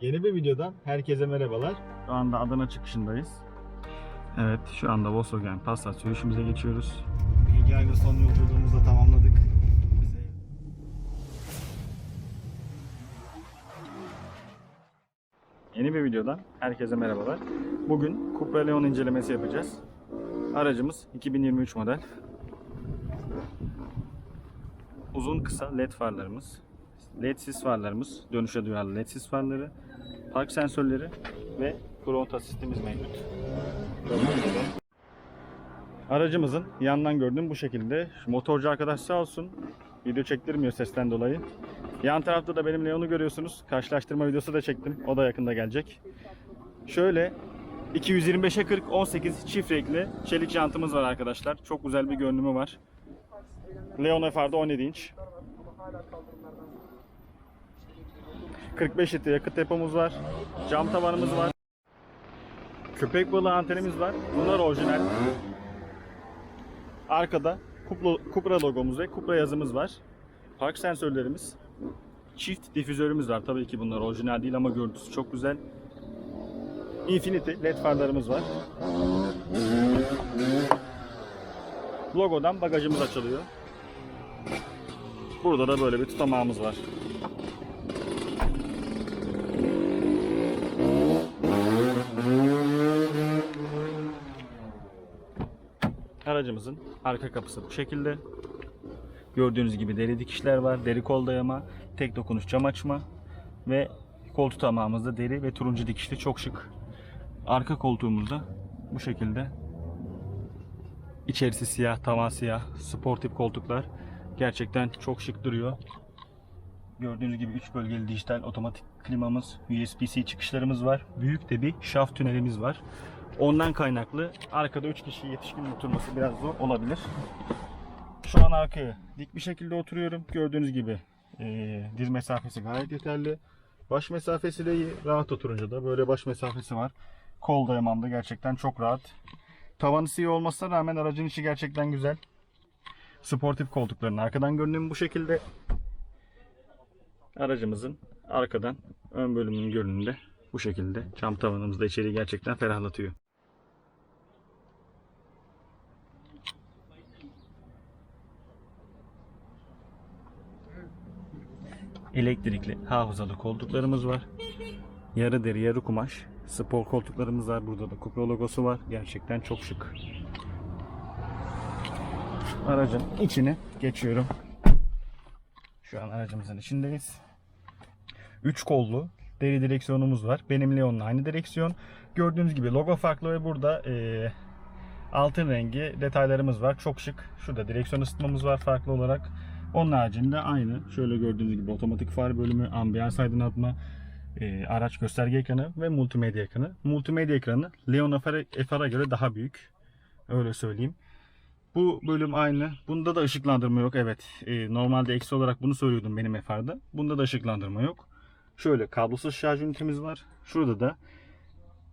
Yeni bir videodan herkese merhabalar. Şu anda Adana çıkışındayız. Evet, şu anda Volkswagen Passat sürüşümüze geçiyoruz. Bilgi aynı son yolculuğumuzu da tamamladık. Yeni bir videodan herkese merhabalar. Bugün Cupra Leon incelemesi yapacağız. Aracımız 2023 model. Uzun kısa led farlarımız, led sis farlarımız, dönüşe duyarlı led sis farları, park sensörleri ve front asistimiz mevcut. Aracımızın yandan gördüğüm bu şekilde. Motorcu arkadaş sağ olsun. Video çektirmiyor sesten dolayı. Yan tarafta da benim Leon'u görüyorsunuz. Karşılaştırma videosu da çektim. O da yakında gelecek. Şöyle 225'e 40 18 çift renkli çelik jantımız var arkadaşlar. Çok güzel bir görünümü var. Leon FR'da 17 inç. 45 litre yakıt depomuz var. Cam tavanımız var. Köpek balığı antenimiz var. Bunlar orijinal. Arkada Cupra, Cupra logomuz ve Cupra yazımız var. Park sensörlerimiz. Çift difüzörümüz var. Tabii ki bunlar orijinal değil ama görüntüsü çok güzel. Infinity led farlarımız var. Logodan bagajımız açılıyor. Burada da böyle bir tutamağımız var. Aracımızın arka kapısı bu şekilde. Gördüğünüz gibi deri dikişler var, deri kol dayama, tek dokunuş cam açma ve koltuk tamamımızda deri ve turuncu dikişli çok şık. Arka koltuğumuzda bu şekilde içerisi siyah, tavan siyah, sportif koltuklar. Gerçekten çok şık duruyor. Gördüğünüz gibi 3 bölgeli dijital otomatik klimamız, USB-C çıkışlarımız var. Büyük de bir şaft tünelimiz var. Ondan kaynaklı arkada 3 kişi yetişkin oturması biraz zor olabilir. Şu an arkaya dik bir şekilde oturuyorum. Gördüğünüz gibi eee, diz mesafesi gayet yeterli. Baş mesafesi de iyi. Rahat oturunca da böyle baş mesafesi var. Kol dayamam da gerçekten çok rahat. Tavanı siyah olmasına rağmen aracın içi gerçekten güzel. Sportif koltukların arkadan görünümü bu şekilde. Aracımızın arkadan ön bölümünün görünümünde bu şekilde. Cam tavanımız da içeriği gerçekten ferahlatıyor. Elektrikli hafızalı koltuklarımız var. Yarı deri yarı kumaş. Spor koltuklarımız var. Burada da Cupra logosu var. Gerçekten çok şık. Aracın içine geçiyorum. Şu an aracımızın içindeyiz. 3 kollu deri direksiyonumuz var. Benim Leon'la aynı direksiyon. Gördüğünüz gibi logo farklı ve burada eee, altın rengi detaylarımız var. Çok şık. Şurada direksiyon ısıtmamız var farklı olarak. Onun haricinde aynı. Şöyle gördüğünüz gibi otomatik far bölümü, ambiyans aydınlatma, eee, araç gösterge ekranı ve multimedya ekranı. Multimedya ekranı Leon FR FR'a göre daha büyük. Öyle söyleyeyim. Bu bölüm aynı. Bunda da ışıklandırma yok. Evet. Eee, normalde eksi olarak bunu söylüyordum benim FR'da. Bunda da ışıklandırma yok. Şöyle kablosuz şarj ünitemiz var. Şurada da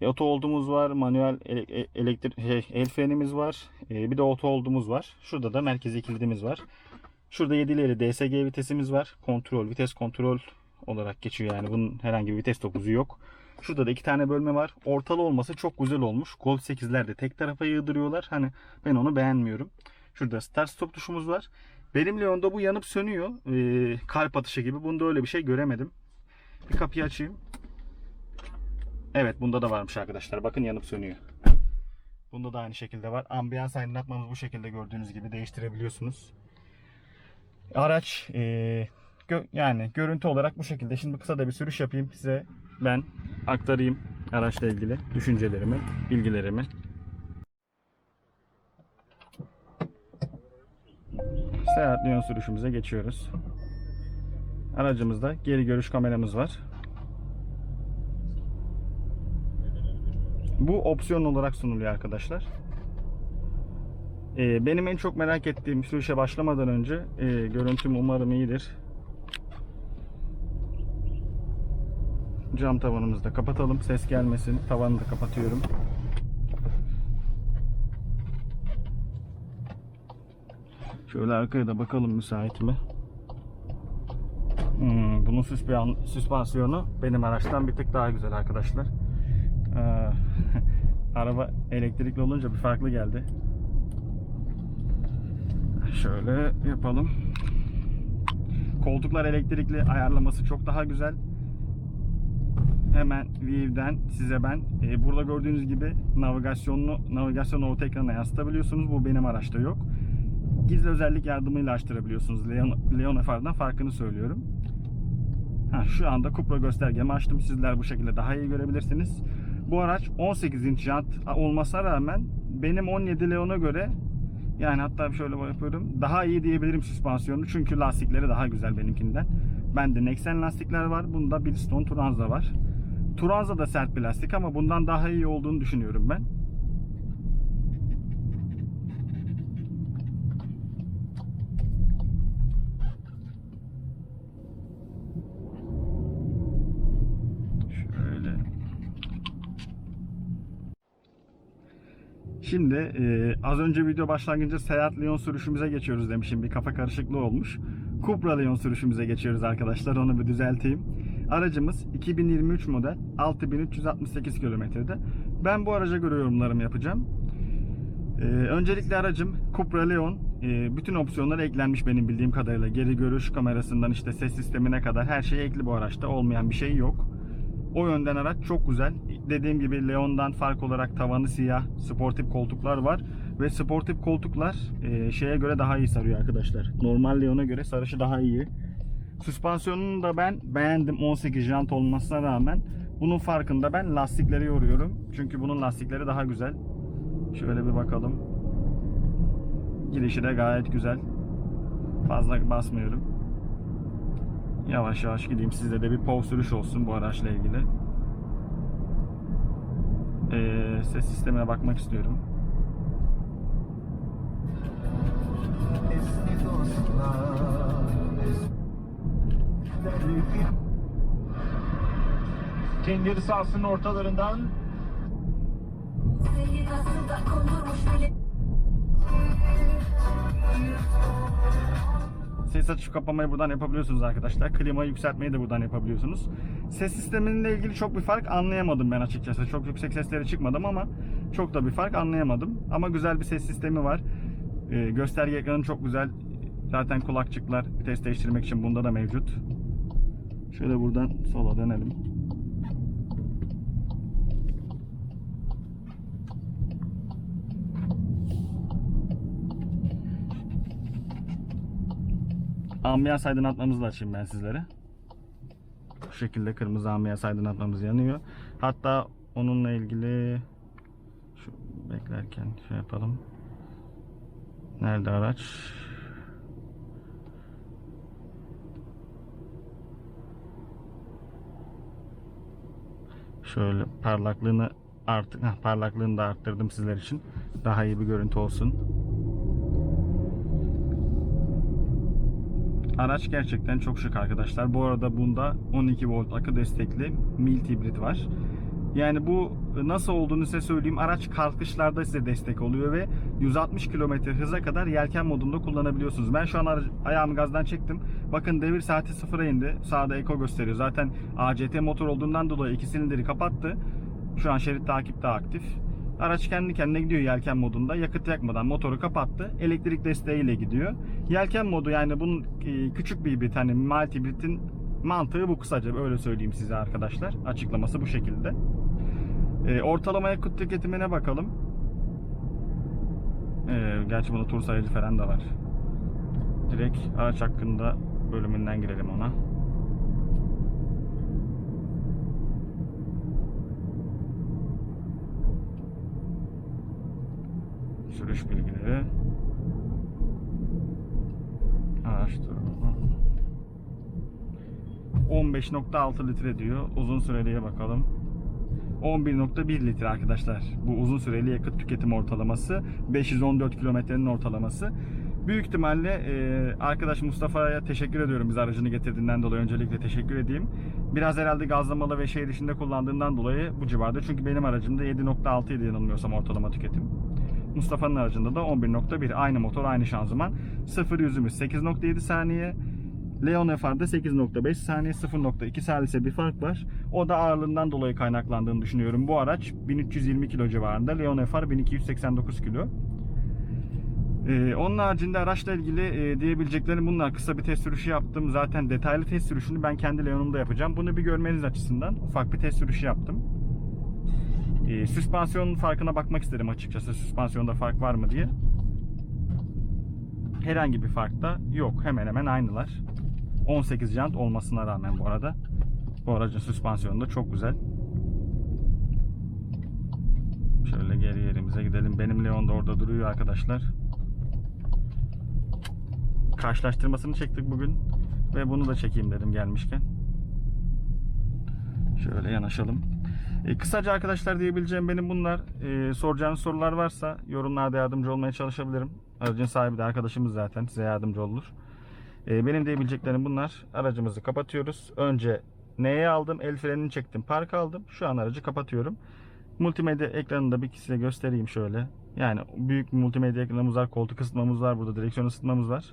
e, oto oldumuz var. Manuel e- elektrik şey, el frenimiz var. E, bir de oto oldumuz var. Şurada da merkezi kilidimiz var. Şurada 7 ileri DSG vitesimiz var. Kontrol, vites kontrol olarak geçiyor yani. Bunun herhangi bir vites dokuzu yok. Şurada da iki tane bölme var. Ortalı olması çok güzel olmuş. Golf 8'lerde tek tarafa yığdırıyorlar. Hani ben onu beğenmiyorum. Şurada start stop tuşumuz var. Benim Leon'da bu yanıp sönüyor. E, kalp atışı gibi. Bunda öyle bir şey göremedim. Bir kapıyı açayım. Evet bunda da varmış arkadaşlar. Bakın yanıp sönüyor. Bunda da aynı şekilde var. Ambiyans aydınlatmamız bu şekilde gördüğünüz gibi değiştirebiliyorsunuz. Araç eee, gö- yani görüntü olarak bu şekilde. Şimdi kısa da bir sürüş yapayım size. Ben aktarayım araçla ilgili düşüncelerimi, bilgilerimi. Seyahat Leon sürüşümüze geçiyoruz. Aracımızda geri görüş kameramız var. Bu opsiyon olarak sunuluyor arkadaşlar. Ee, benim en çok merak ettiğim sürüşe başlamadan önce e, görüntüm umarım iyidir. Cam tavanımızı da kapatalım. Ses gelmesin. Tavanı da kapatıyorum. Şöyle arkaya da bakalım müsait mi? Hmm, bunu bunun süspan- süspansiyonu benim araçtan bir tık daha güzel arkadaşlar. Ee, araba elektrikli olunca bir farklı geldi. Şöyle yapalım. Koltuklar elektrikli ayarlaması çok daha güzel. Hemen Vive'den size ben e, burada gördüğünüz gibi navigasyonlu navigasyonu orta ekrana yansıtabiliyorsunuz. Bu benim araçta yok. Gizli özellik yardımıyla açtırabiliyorsunuz. Leon, Leon FR'dan farkını söylüyorum. Ha, şu anda Cupra göstergemi açtım. Sizler bu şekilde daha iyi görebilirsiniz. Bu araç 18 inç jant olmasına rağmen benim 17 Leon'a göre yani hatta şöyle yapıyorum. Daha iyi diyebilirim süspansiyonu. Çünkü lastikleri daha güzel benimkinden. Bende Nexen lastikler var. Bunda Bridgestone Turanza var. Turanza da sert bir lastik ama bundan daha iyi olduğunu düşünüyorum ben. Şöyle. Şimdi e, az önce video başlangıcında Seat Leon sürüşümüze geçiyoruz demişim. Bir kafa karışıklığı olmuş. Cupra Leon sürüşümüze geçiyoruz arkadaşlar. Onu bir düzelteyim. Aracımız 2023 model 6368 kilometrede. Ben bu araca göre yorumlarımı yapacağım. Ee, öncelikle aracım Cupra Leon. Ee, bütün opsiyonlar eklenmiş benim bildiğim kadarıyla. Geri görüş kamerasından işte ses sistemine kadar her şey ekli bu araçta. Olmayan bir şey yok. O yönden araç çok güzel. Dediğim gibi Leon'dan fark olarak tavanı siyah, sportif koltuklar var ve sportif koltuklar e, şeye göre daha iyi sarıyor arkadaşlar. Normal Leon'a göre sarışı daha iyi. Süspansiyonunu da ben beğendim 18 jant olmasına rağmen. Bunun farkında ben lastikleri yoruyorum. Çünkü bunun lastikleri daha güzel. Şöyle bir bakalım. Girişi de gayet güzel. Fazla basmıyorum. Yavaş yavaş gideyim. Sizde de bir pov sürüş olsun bu araçla ilgili. Ee, ses sistemine bakmak istiyorum. Kendi sahasının ortalarından Seni nasıl da kondurmuş bile Ses açıp kapamayı buradan yapabiliyorsunuz arkadaşlar. Klimayı yükseltmeyi de buradan yapabiliyorsunuz. Ses sisteminle ilgili çok bir fark anlayamadım ben açıkçası. Çok yüksek seslere çıkmadım ama çok da bir fark anlayamadım. Ama güzel bir ses sistemi var. Ee, gösterge ekranı çok güzel. Zaten kulakçıklar test değiştirmek için bunda da mevcut. Şöyle buradan sola dönelim. Ambiyans aydınlatmamızı da açayım ben sizlere. Bu şekilde kırmızı ambiyans aydınlatmamız yanıyor. Hatta onunla ilgili şu beklerken şey yapalım. Nerede araç? Şöyle parlaklığını artık parlaklığını da arttırdım sizler için. Daha iyi bir görüntü olsun. Araç gerçekten çok şık arkadaşlar. Bu arada bunda 12 volt akı destekli mild hibrit var. Yani bu nasıl olduğunu size söyleyeyim. Araç kalkışlarda size destek oluyor ve 160 km hıza kadar yelken modunda kullanabiliyorsunuz. Ben şu an ayağımı gazdan çektim. Bakın devir saati sıfıra indi. Sağda eko gösteriyor. Zaten ACT motor olduğundan dolayı iki silindiri kapattı. Şu an şerit takipte aktif. Araç kendi kendine gidiyor yelken modunda. Yakıt yakmadan motoru kapattı. Elektrik desteğiyle gidiyor. Yelken modu yani bunun e, küçük bir hibrit hani mild hibritin mantığı bu kısaca öyle söyleyeyim size arkadaşlar. Açıklaması bu şekilde. E, ortalama yakıt tüketimine bakalım. E, gerçi bunda tur sayıcı falan da var. Direkt araç hakkında bölümünden girelim ona. Sürüş bilgileri. Araç durumu. 15.6 litre diyor. Uzun süreliye bakalım. 11.1 litre arkadaşlar. Bu uzun süreli yakıt tüketim ortalaması. 514 kilometrenin ortalaması. Büyük ihtimalle e, arkadaş Mustafa'ya teşekkür ediyorum bize aracını getirdiğinden dolayı öncelikle teşekkür edeyim. Biraz herhalde gazlamalı ve şehir içinde kullandığından dolayı bu civarda. Çünkü benim aracımda 7.6 idi yanılmıyorsam ortalama tüketim. Mustafa'nın aracında da 11.1 aynı motor aynı şanzıman. 0 yüzümüz 8.7 saniye. Leon FR'da 8.5 saniye 0.2 salise bir fark var. O da ağırlığından dolayı kaynaklandığını düşünüyorum. Bu araç 1320 kilo civarında. Leon FR 1289 kilo. Ee, onun haricinde araçla ilgili e, diyebileceklerim bunlar. Kısa bir test sürüşü yaptım. Zaten detaylı test sürüşünü ben kendi Leon'umda yapacağım. Bunu bir görmeniz açısından ufak bir test sürüşü yaptım. Ee, süspansiyonun farkına bakmak istedim açıkçası. Süspansiyonda fark var mı diye. Herhangi bir fark da yok. Hemen hemen aynılar. 18 jant olmasına rağmen bu arada. Bu aracın süspansiyonu da çok güzel. Şöyle geri yerimize gidelim. Benim Leon da orada duruyor arkadaşlar. Karşılaştırmasını çektik bugün. Ve bunu da çekeyim dedim gelmişken. Şöyle yanaşalım. E, kısaca arkadaşlar diyebileceğim benim bunlar. E, soracağınız sorular varsa yorumlarda yardımcı olmaya çalışabilirim. Aracın sahibi de arkadaşımız zaten size yardımcı olur. E, benim diyebileceklerim bunlar. Aracımızı kapatıyoruz. Önce neye aldım? El frenini çektim. Park aldım. Şu an aracı kapatıyorum. Multimedya ekranında bir size göstereyim şöyle. Yani büyük bir multimedya ekranımız var. Koltuk ısıtmamız var. Burada direksiyon ısıtmamız var.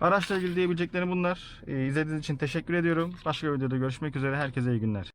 Araçla ilgili diyebileceklerim bunlar. E, izlediğiniz için teşekkür ediyorum. Başka videoda görüşmek üzere. Herkese iyi günler.